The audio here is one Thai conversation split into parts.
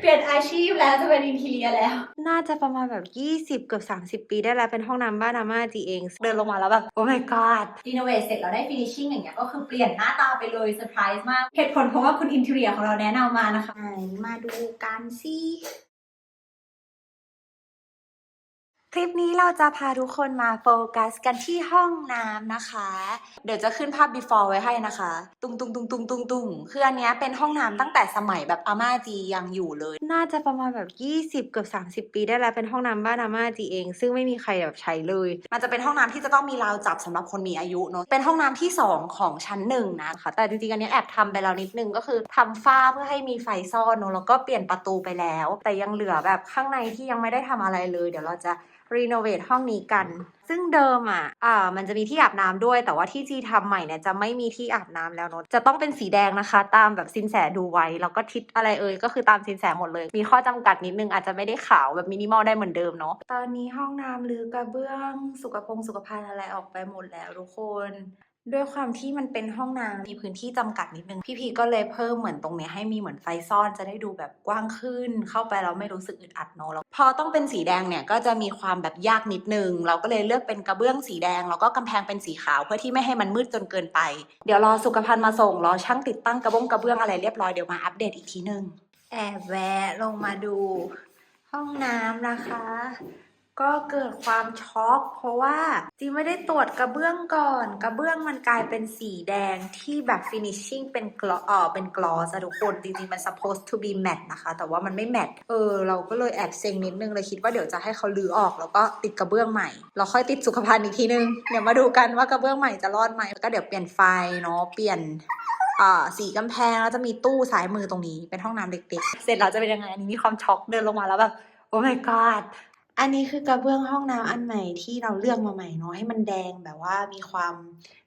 เปลี่ยนอาชีพแล้วจะเป็นอินทีเรียแล้ว น่าจะประมาณแบบ 20 เกือบ30 ปีได้แล้วเป็นห้องน้ำบ้านอาม่าจีเอง เดินลงมาแล้วแบบ โอ้ my god รีโนเวทเสร็จเราได้ฟินิชชิ่งอย่างเงี้ยก็คือเปลี่ยนหน้าตาไปเลยเซอร์ไพรส์มากเหตุผลเพราะว่าคุณอินเทเรียของเราแนะนำมานะคะมาดูกันสิ ลิปนี้เราจะพาทุกคนมาโฟกัสกันที่ห้องน้ำนะคะ เดี๋ยวจะขึ้นภาพ before ไว้ให้นะคะ ตุงตุงตุงตุงตุงตุงคืออันเนี้ยเป็นห้องน้ำตั้งแต่สมัยแบบอาม่าจียังอยู่เลย น่าจะประมาณแบบ 20 เกือบ30 ปีได้แล้วเป็นห้องน้ำบ้านอาม่าจีเอง ซึ่งไม่มีใครแบบใช้เลย มันจะเป็นห้องน้ำที่จะต้องมีราวจับสำหรับคนมีอายุเนอะเป็นห้องน้ำที่ 2 ของชั้นหนึ่งนะคะ แต่จริงๆอันเนี้ยแอบทำไปแล้วนิดนึงก็คือทำฝ้าเพื่อให้มีไฟซ่อนเนอะแล้วก็เปลี่ยนประตูไปแล้ว แต่ยังเหลือแบบข้างในที่ยังไม่ได้ทำอะไรเลย เดี๋ยวเราจะรีโนเวทห้องนี้กัน ซึ่งเดิมอะอ่ามันจะมีที่อาบน้ำด้วย แต่ว่าที่จีทำใหม่เนี่ยจะไม่มีที่อาบน้ำแล้วเนอะจะต้องเป็นสีแดงนะคะ ตามแบบสินแสดูไว้ แล้วก็ทิศอะไรเอ่ยก็คือตามสินแสหมดเลย มีข้อจำกัดนิดนึงอาจจะไม่ได้ขาวแบบมินิมอลได้เหมือนเดิมเนาะตอนนี้ห้องน้ำหรือกระเบื้องสุขภงสุขภัณฑ์อะไรออกไปหมดแล้วทุกคน ด้วยความที่มันเป็นห้องน้ำมีพื้นที่จำกัดนิดนึง พี่พีก็เลยเพิ่มเหมือนตรงเนี้ยให้มีเหมือนไฟซ่อนจะได้ดูแบบกว้างขึ้น เข้าไปแล้วไม่รู้สึกอึดอัดเนอะแล้วพอต้องเป็นสีแดงเนี่ยก็จะมีความแบบยากนิดนึง เราก็เลยเลือกเป็นกระเบื้องสีแดง แล้วก็กำแพงเป็นสีขาวเพื่อที่ไม่ให้มันมืดจนเกินไป เดี๋ยวรอสุขภัณฑ์มาส่งรอช่างติดตั้งกระบงกระเบื้องอะไรเรียบร้อยเดี๋ยวมาอัปเดตอีกทีนึงแอบแวะลงมาดู ห้องน้ำนะคะ ก็เกิดความช็อกเพราะว่าจีไม่ได้ตรวจกระเบื้องก่อน กระเบื้องมันกลายเป็นสีแดงที่แบบ finishing เป็นกลอเออเป็นกลอสทุกคนจริงๆมัน supposed to be matte นะคะ แต่ว่ามันไม่ matte เออ เราก็เลยแอบเซ็งนิดนึงเลยคิดว่าเดี๋ยวจะให้เขาลื้อออกแล้วก็ติดกระเบื้องใหม่เราค่อยติดสุขภัณฑ์อีกทีนึงเดี๋ยวมาดูกันว่ากระเบื้องใหม่จะรอดไหมแล้วก็เดี๋ยวเปลี่ยนไฟเนาะเปลี่ยนอ่าสีกำแพงแล้วจะมีตู้ซ้ายมือตรงนี้เป็นห้องน้ำเด็กๆ เสร็จแล้วจะเป็นยังไงอันนี้มีความช็อกเดินลงมาแล้วแบบโอ้ my god อันนี้คือกระเบื้องห้องน้ำอันใหม่ที่เราเลือกมาใหม่เนาะให้มันแดงแบบว่ามีความ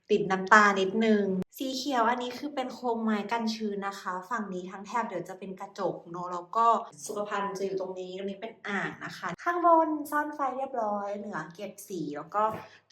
ติดน้ำตาลนิดนึง สีเขียวอันนี้คือเป็นโครงไม้กันชื้นนะคะ ฝั่งนี้ทั้งแถบเดี๋ยวจะเป็นกระจกเนาะแล้วก็สุขภัณฑ์จะอยู่ตรงนี้ตรงนี้เป็นอ่างนะคะ ข้างบนซ่อนไฟเรียบร้อย เหนือเก็บสีแล้วก็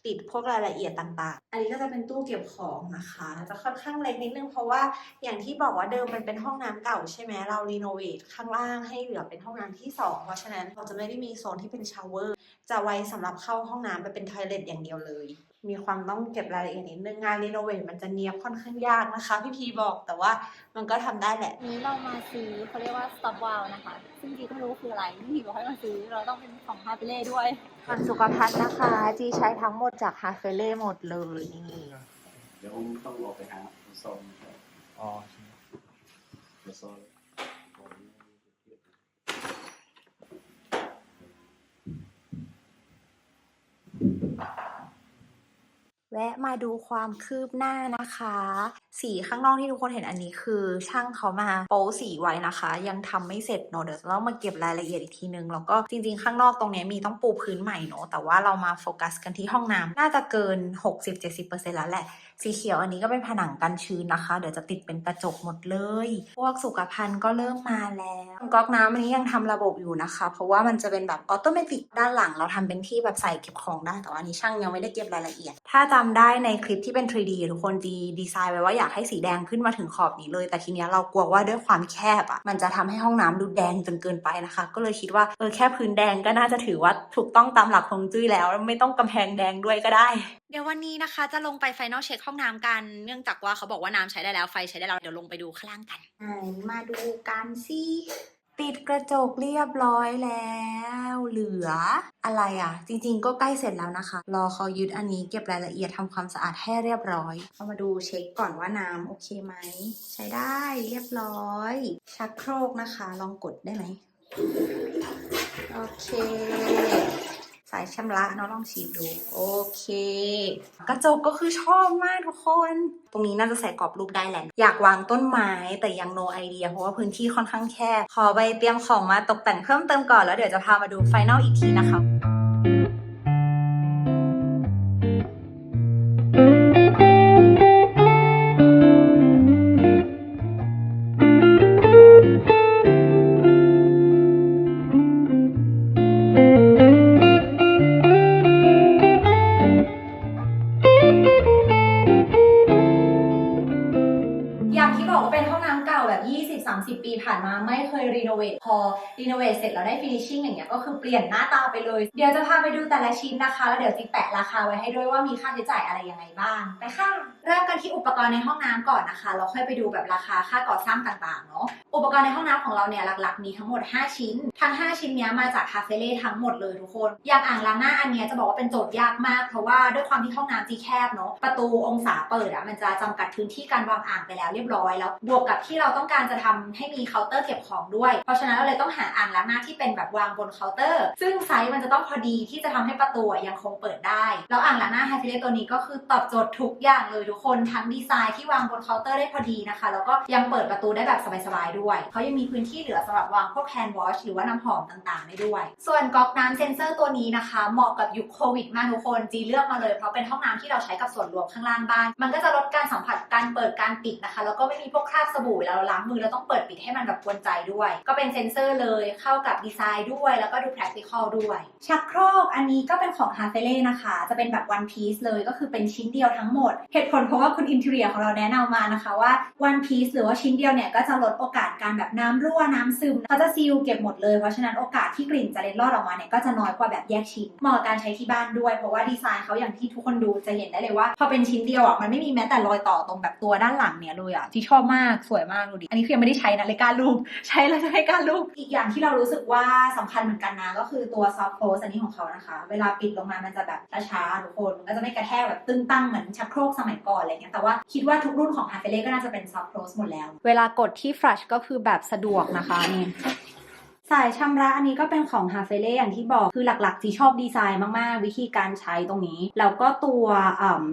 ติดพวกรายละเอียดต่างๆ อันนี้ก็จะเป็นตู้เก็บของนะคะ จะค่อนข้างเล็กนิดนึงเพราะว่าอย่างที่บอกว่าเดิมมันเป็นห้องน้ำเก่าใช่ไหมเรารีโนเวทข้างล่างให้เหลือเป็นห้องน้ำที่สองเพราะฉะนั้นเราจะไม่ได้มีโซนที่เป็นชาวเวอร์ จะไว้สำหรับเข้าห้องน้ำไปเป็นทอยเลทอย่างเดียวเลย มีความต้องเก็บรายละเอียดนิดนึงงานรีโนเวทมันจะเนียบค่อนข้างยากนะคะ พี่พีบอกแต่ว่ามันก็ทำได้แหละ นี้เรามาซื้อเขาเรียกว่า stop wow นะคะ ซึ่งจีก็ไม่รู้คืออะไรพี่บอกให้มาซื้อเราต้องเป็นของฮาเปเล่ด้วยส่วนสุขภัณฑ์นะคะ จีใช้ทั้งหมดจากฮาเฟเล่หมดเลยนี่เดี๋ยวต้องออกไปหาคุณซองนะครับอ๋อใช่ไหมคุณซอง แวะมาดูความคืบหน้านะคะ สีข้างนอกที่ทุกคนเห็นอันนี้คือช่างเขามาโป๊สีไว้นะคะ ยังทำไม่เสร็จเนอะเดี๋ยวจะต้องมาเก็บรายละเอียดอีกทีนึงแล้วก็จริงๆ ข้างนอกตรงนี้มีต้องปูพื้นใหม่เนอะแต่ว่าเรามาโฟกัสกันที่ห้องน้ำน่าจะเกิน 60-70%แล้วแหละ สีเขียวอันนี้ก็เป็นผนังกันชื้นนะคะ เดี๋ยวจะติดเป็นกระจกหมดเลย พวกสุขภัณฑ์ก็เริ่มมาแล้วก๊อกน้ำอันนี้ยังทำระบบอยู่นะคะ เพราะว่ามันจะเป็นแบบออโตเมติกด้านหลัง เราทำเป็นที่แบบใส่เก็บของได้แต่ว่าอันนี้ช่างยังไม่ได้เก็บรายละเอียด ถ้าจำได้ในคลิปที่เป็น 3D ทุกคนดีดีไซน์ไว้ว่าอยากให้สีแดงขึ้นมาถึงขอบนี้เลย แต่ทีเนี้ยเรากลัวว่าด้วยความแคบอะ มันจะทำให้ห้องน้ำดูแดงจนเกินไปนะคะ ก็เลยคิดว่าเออแค่พื้นแดงก็น่าจะถือว่าถูกต้องตามหลักฮวงจุ้ยแล้ว ไม่ต้องกำแพงแดงด้วยก็ได้ เดี๋ยววันนี้นะคะ จะลงไปไฟนอลเช็คห้องน้ำกัน เนื่องจากว่าเขาบอกว่าน้ำใช้ได้แล้วไฟใช้ได้แล้วเดี๋ยวลงไปดูข้างล่างกันไหนมาดูกันสิ ติดกระจกเรียบร้อยแล้ว เหลืออะไรอะ จริงๆ ก็ใกล้เสร็จแล้วนะคะ รอเขายึดอันนี้เก็บรายละเอียดทำความสะอาดให้เรียบร้อยเอามาดูเช็คก่อนว่าน้ำโอเคไหม ใช้ได้เรียบร้อย ชักโครกนะคะ ลองกดได้ไหม โอเคายชำระเนาะลองฉีดดู โอเค กระจกก็คือชอบมากทุกคน ตรงนี้น่าจะใส่กรอบรูปได้แหละ อยากวางต้นไม้แต่ยัง no idea เพราะว่าพื้นที่ค่อนข้างแคบ ขอไปเตรียมของมาตกแต่งเพิ่มเติมก่อนแล้วเดี๋ยวจะพามาดูไฟแนลอีกทีนะคะ ทพอรีโน เร็จแล้วได้ฟินิชชิ่งอย่างเงี้ยก็คือเปลี่ยนหน้าตาไปเลย เดี๋ยวจะพาไปดูแต่ละชิ้นนะคะ แล้วเดี๋ยวจิ๊กแปะราคาไว้ให้ด้วยว่ามีค่าใช้จ่ายอะไรยังไงบ้างไปค่ะเริ่มกันที่อุปกรณ์ในห้องน้ำก่อนนะคะ เราค่อยไปดูแบบราคาค่าก่อสร้างต่างๆเนาะอุปกรณ์ในห้องน้ำของเราเนี่ยหลักๆ มีทั้งหมด 5 ชิ้น ทั้ง 5 ชิ้นเนี้ยมาจากคาเฟเล่ทั้งหมดเลยทุกคนอย่างอ่างล้างหน้าอันเนี้ยจะบอกว่าเป็นโจทย์ยากมาก เพราะว่าด้วยความที่ห้องน้ำจีแคบเนาะประตูองศาเปิดอะมันจะจำกัดพื้นที่การวางอ่างไปแล้วเรียบร้อยแล้ว บวกกับที่เราต้องการจะทำให้มีเคาน์เตอร์เก็บของด้วย เพราะฉะนั้นเราเลยต้องหาอ่างล้างหน้าที่เป็นแบบวางบนเคาน์เตอร์ ซึ่งไซส์มันจะต้องพอดีที่จะทำให้ประตูยังคงเปิดได้ แล้วอ่างล้างหน้าไฮฟิเลตัวนี้ก็คือตอบโจทย์ทุกอย่างเลยทุกคนทั้งดีไซน์ที่วางบนเคาน์เตอร์ได้พอดีนะคะ แล้วก็ยังเปิดประตูได้แบบสบายๆด้วยเขายังมีพื้นที่เหลือสำหรับวางพวกแฮนด์วอชหรือว่าน้ำหอมต่างๆได้ด้วย ส่วนก๊อกน้ำเซนเซอร์ตัวนี้นะคะ เหมาะกับยุคโควิดมากทุกคนจีเลือกมาเลยเพราะเป็นห้องน้ำที่เราใช้กับส่วนรวมข้างล่างบ้าน มันก็จะลดการสัมผัสการเปิดการปิดนะคะ แล้วก็ไม่มีพวกคราบสบู่เวลาเราล้างมือเราต้องเปิดปิดให้มันแบบกวนใจด้วย ก็เป็นเซนเซอร์เลยเข้ากับดีไซน์ด้วย แล้วก็ดู practical ด้วย ชักโครกอันนี้ก็เป็นของ h a r f e l e นะคะ จะเป็นแบบ one piece เลยก็คือเป็นชิ้นเดียวทั้งหมด เหตุผลเพราะว่าคุณอินเทเรียของเราแนะนำมานะคะว่า one piece หรือว่าชิ้นเดียวเนี่ยก็จะลดโอกาสการแบบน้ำรั่วน้ำซึมเขาจะซีลเก็บหมดเลยเพราะฉะนั้นโอกาสที่กลิ่นจะเล็ดลอดออกมาเนี่ยก็จะน้อยกว่าแบบแยกชิ้นเหมาะการใช้ที่บ้านด้วย เพราะว่าดีไซน์เขาอย่างที่ทุกคนดูจะเห็นได้เลยว่า พอเป็นชิ้นเดียวอะมันไม่มีแม้แต่รอยต่อตรงแบบตัวด้านหลังเนี่ยเลยอะที่ชอบมากสวยมากดูดิอันนี้คือยังไม่ได้ใช้นะเลยกล้ารูปใช้แล้วจะให้กล้ารรูปอีกอย่างที่เรารู้สึกว่าสำคัญเหมือนกันนะ ก็คือตัว soft close อันนี้ของเขานะคะ เวลาปิดลงมามันจะแบบช้าๆทุกคนมันก็จะไม่กระแทกแบบตึงตั้งเหมือนชักโครกสมัยก่อนอะไรเงี้ยแต่ว่าคิดว่าทุกรุ่นของ h a r f e l e ก็น่าจะเป็น soft close หมดแล้ว เวลากดที่ flush ก็คือแบบสะดวกนะคะนี่ สายชำระอันนี้ก็เป็นของ h a r f e l e อย่างที่บอกคือหลักๆจีชอบดีไซน์มากๆ วิธีการใช้ตรงนี้ แล้วก็ตัว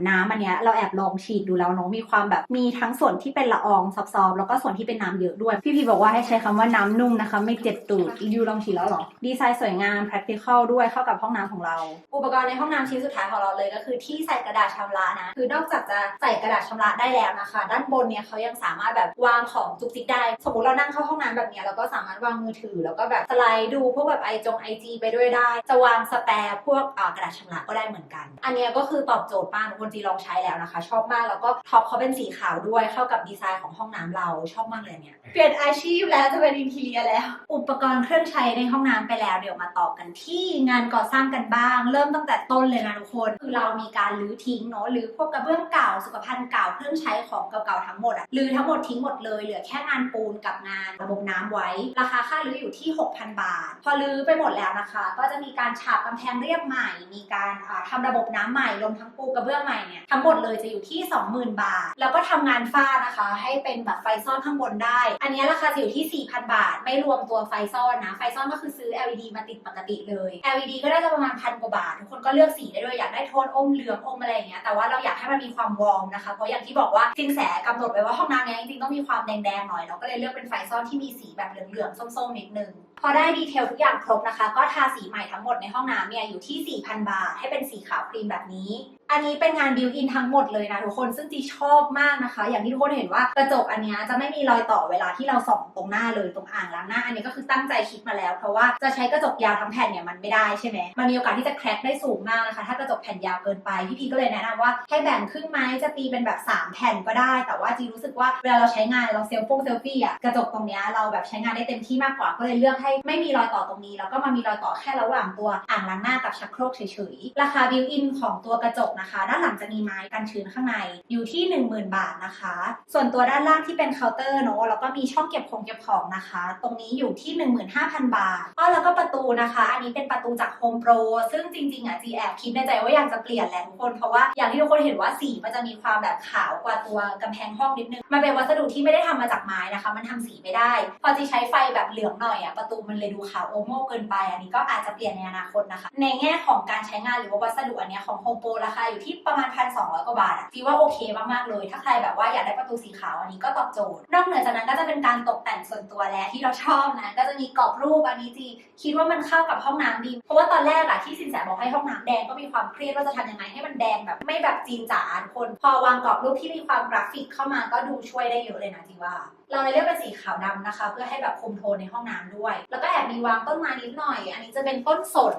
น้ำอันเนี้ยเราแอบลองฉีดดูแล้วเน้องมีความแบบมีทั้งส่วนที่เป็นละอองซอฟๆแล้วก็ส่วนที่เป็นน้ำเยอะด้วย พี่พีบอกว่าให้ใช้คำว่าน้ำนุ่มนะคะ ไม่เจ็บตูดยูลองฉีดแล้วหรอ ดีไซน์สวยงาม practical ด้วยเข้ากับห้องน้ำของเรา อุปกรณ์ในห้องน้ำชิ้นสุดท้ายของเราเลยก็คือที่ใส่กระดาษชำระนะ คือนอกจากจะใส่กระดาษชำระได้แล้วนะคะ ด้านบนเนี่ยเขายังสามารถแบบวางของจุกจิกได้ สมมติเรานั่งเข้าห้องน้ำแบบเนี้ยเราก็สามารถวางมือถือแล้วก็แบบสไลด์ดูพวกแบบไอจงไอจีไปด้วยได้ จะวางสแปร์พวกกระดาษชำระก็ได้เหมือนกัน อันนี้ก็คือตอบโจทย์มากคนจีลองใช้แล้วนะคะ ชอบมากแล้วก็ท็อปเขาเป็นสีขาวด้วยเข้ากับดีไซน์ของห้องน้ำเราชอบมากเลยเนี่ยเปลี่ยนอาชีพแล้วจะเป็นอินทีเรียแล้ว อุปกรณ์เครื่องใช้ในห้องน้ำไปแล้วเดี๋ยวมาต่อกันที่งานก่อสร้างกันบ้าง เริ่มตั้งแต่ต้นเลยนะทุกคนคือเรามีการรื้อทิ้งเนาะหรือพวกกระเบื้องเก่าสุขภัณฑ์เก่าเครื่องใช้ของเก่าๆทั้งหมดอะรื้อทั้งหมดทิ้งหมดเลยเหลือแค่งานปูนกับงานระบบน้ำไว้ ราคาค่ารื้ออยู่ที่6,000 บาท พอรื้อไปหมดแล้วนะคะ ก็จะมีการฉาบกำแพงเรียบใหม่ มีการอ่าทำระบบน้ำใหม่รวมทั้งปูกระเบื้องใหม่เนี่ยทั้งหมดเลยจะอยู่ที่ 20,000 บาท แล้วก็ทำงานฝ้านะคะ ให้เป็นแบบไฟซ่อนข้างบนได้ อันนี้ราคาจะอยู่ที่ 4,000 บาท ไม่รวมตัวไฟซ่อนนะ ไฟซ่อนก็คือซื้อ LED มาติดปกติเลย LED ก็ได้จะประมาณพันกว่าบาท ทุกคนก็เลือกสีได้ด้วยอยากได้โทนอมเหลืองอมอะไรอย่างเงี้ยแต่ว่าเราอยากให้มันมีความวอร์มนะคะเพราะอย่างที่บอกว่าสินแสกำหนดไว้ว่าห้องน้ำเนี้ยจริงๆต้องมีความแดงๆหน่อยเราก็เลยเลือกเป็นไฟซ่อนที่มีสีแบบเหลืองๆส้มๆนิดนึง พอได้ดีเทลทุกอย่างครบนะคะ ก็ทาสีใหม่ทั้งหมดในห้องน้ำเนี่ยอยู่ที่ 4,000 บาท ให้เป็นสีขาวครีมแบบนี้ อันนี้เป็นงานบิวอินทั้งหมดเลยนะทุกคนซึ่งจีชอบมากนะคะ อย่างที่ทุกคนเห็นว่ากระจกอันนี้จะไม่มีรอยต่อเวลาที่เราส่องตรงหน้าเลยตรงอ่างล้างหน้า อันนี้ก็คือตั้งใจคิดมาแล้ว เพราะว่าจะใช้กระจกยาวทั้งแผ่นเนี่ยมันไม่ได้ใช่ไหมมันมีโอกาสที่จะแคร็กได้สูงมากนะคะ ถ้ากระจกแผ่นยาวเกินไปพี่พีก็เลยแนะนำว่าให้แบ่งครึ่งไหมจะตีเป็นแบบ 3 แผ่นก็ได้ แต่ว่าจีรู้สึกว่าเวลาเราใช้งานเราเซลฟงเซลฟี่อะกระจกตรงเนี้ยเราแบบใช้งานได้เต็มที่มากกว่าก็เลยเลือกให้ไม่มีรอยต่อตรงนี้ แล้วก็มามีรอยต่อแค่ระหว่างตัวอ่างล้างหน้ากับชักโครกเฉยๆราคาบิวอินของตัวกระจกนะคะ ด้านหลังจะมีไม้กันชื้นข้างในอยู่ที่ 10,000 บาทนะคะ ส่วนตัวด้านล่างที่เป็นเคาน์เตอร์เนาะแล้วก็มีช่องเก็บของเก็บของนะคะ ตรงนี้อยู่ที่ 15,000 บาทอ้อแล้วก็ประตูนะคะ อันนี้เป็นประตูจาก Home Pro ซึ่งจริงๆอะจีแอบคิดในใจว่าอยากจะเปลี่ยนแหละทุกคนเพราะว่าอย่างที่ทุกคนเห็นว่าสีมันจะมีความแบบขาวกว่าตัวกำแพงห้องนิดนึง มันเป็นวัสดุที่ไม่ได้ทำมาจากไม้นะคะ มันทำสีไม่ได้ พอจีใช้ไฟแบบเหลืองหน่อยอะประตูมันเลยดูขาวโอโม่เกินไป อันนี้ก็อาจจะเปลี่ยนในอนาคตนะคะ ในแง่ของการใช้งานหรือว่าวัสดุอันนี้ของ Home Pro ราคาอยู่ที่ประมาณ 1,200กว่าบาทอะจีว่าโอเคมากๆเลย ถ้าใครแบบว่าอยากได้ประตูสีขาวอันนี้ก็ตอบโจทย์นอกเหนือจากนั้นก็จะเป็นการตกแต่งส่วนตัวแล้วที่เราชอบนะก็จะมีกรอบรูปอันนี้จีคิดว่ามันเข้ากับห้องน้ำดี เพราะว่าตอนแรกอะที่สินแสบอกให้ห้องน้ำแดงก็มีความเครียดว่าจะทำยังไงให้มันแดงแบบไม่แบบจีนจ๋าคน พอวางกรอบรูปที่มีความกราฟิกเข้ามาก็ดูช่วยได้เยอะเลยนะจีว่าเราเลยเลือกเป็นสีขาวดำนะคะ เพื่อให้แบบคุมโทนในห้องน้ำด้วย แล้วก็แอบมีวางต้นไม้นิดหน่อย อันนี้จะเป็นต้นสน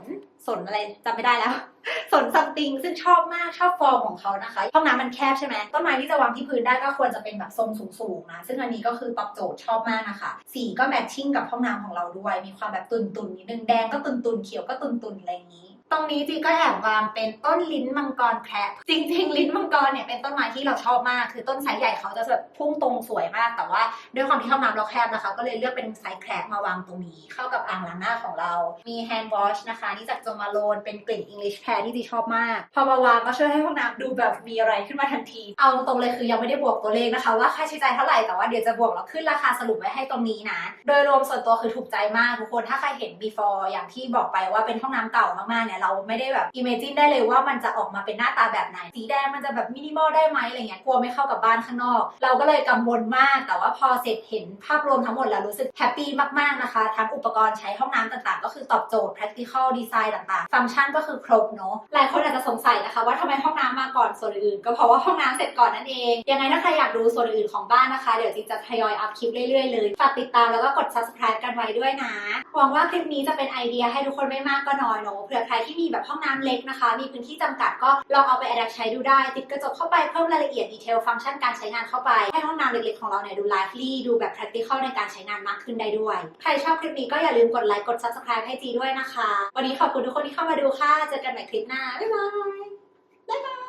สนอะไรจำไม่ได้แล้ว สนซัมติงซึ่งชอบมากชอบฟอร์มของเขานะคะ ห้องน้ำมันแคบใช่ไหมต้นไม้ที่จะวางที่พื้นได้ก็ควรจะเป็นแบบทรงสูงๆนะซึ่งอันนี้ก็คือตอบโจทย์ชอบมากนะคะ สีก็แมทชิ่งกับห้องน้ำของเราด้วย มีความแบบตุนๆนิดนึงแดงก็ตุนๆเขียวก็ตุนๆอะไรอย่างนี้ ตรงนี้จีก็แอบวางเป็นต้นลิ้นมังกรแคระจริง ๆ ลิ้นมังกรเนี่ยเป็นต้นไม้ที่เราชอบมาก คือต้นไซส์ใหญ่เขาจะแบบพุ่งตรงสวยมาก แต่ว่าด้วยความที่ห้องน้ำเราแคบนะคะ ก็เลยเลือกเป็นไซส์แคระมาวางตรงนี้ เข้ากับอ่างล้างหน้าของเรา มีแฮนด์วอชนะคะนี่จากโจมาโลนเป็นกลิ่น English Pear ที่จีชอบมาก พอมาวางก็ช่วยให้ห้องน้ำดูแบบมีอะไรขึ้นมาทันที เอาตรงเลยคือยังไม่ได้บวกตัวเลขนะคะ ว่าค่าใช้จ่ายเท่าไหร่แต่ว่าเดี๋ยวจะบวกแล้วขึ้นราคาสรุปไว้ให้ตรงนี้นะ โดยรวมส่วนตัวคือถูกใจมากทุกคนถ้าใครเห็น before อย่างที่บอกไปว่าเป็นห้องน้ำเก่ามากๆเนี่ยเราไม่ได้แบบ imagine ได้เลยว่ามันจะออกมาเป็นหน้าตาแบบไหน สีแดงมันจะแบบมินิมอลได้ไหมอะไรเงี้ยกลัวไม่เข้ากับบ้านข้างนอก เราก็เลยกังวลมาก แต่ว่าพอเสร็จเห็นภาพรวมทั้งหมดแล้วรู้สึกแฮปปี้มากๆนะคะทั้งอุปกรณ์ใช้ห้องน้ำต่างๆ ก็คือตอบโจทย์ practical design ต่างๆ ฟังก์ชันก็คือครบเนาะหลายคนอาจจะสงสัยนะคะ ว่าทำไมห้องน้ำมาก่อนส่วนอื่นก็เพราะว่าห้องน้ำเสร็จก่อนนั่นเองยังไงถ้าใครอยากดูส่วนอื่นของบ้านนะคะเดี๋ยวจิงจะทยอยอัพคลิปเรื่อยๆเลยฝากติดตามแล้วก็กด subscribe กันไว้ด้วยนะหวังว่าคลิปนี้จะเป็นไอเดียให้ทุกคนไม่มากก็น้อยเนอะเผื่อใครที่มีแบบห้องน้ำเล็กนะคะ มีพื้นที่จำกัดก็ลองเอาไป adapt ใช้ดูได้ ติดกระจกเข้าไปเพิ่มรายละเอียดดีเทลฟังก์ชันการใช้งานเข้าไป ให้ห้องน้ำเล็กๆของเราเนี่ยดูไลฟ์ลี่ดูแบบ practical ในการใช้งานมากขึ้นได้ด้วย ใครชอบคลิปนี้ก็อย่าลืมกดไลค์กด subscribe ให้จีด้วยนะคะ วันนี้ขอบคุณทุกคนที่เข้ามาดูค่ะเจอกันใหม่คลิปหน้าบ๊ายบายบ๊ายบาย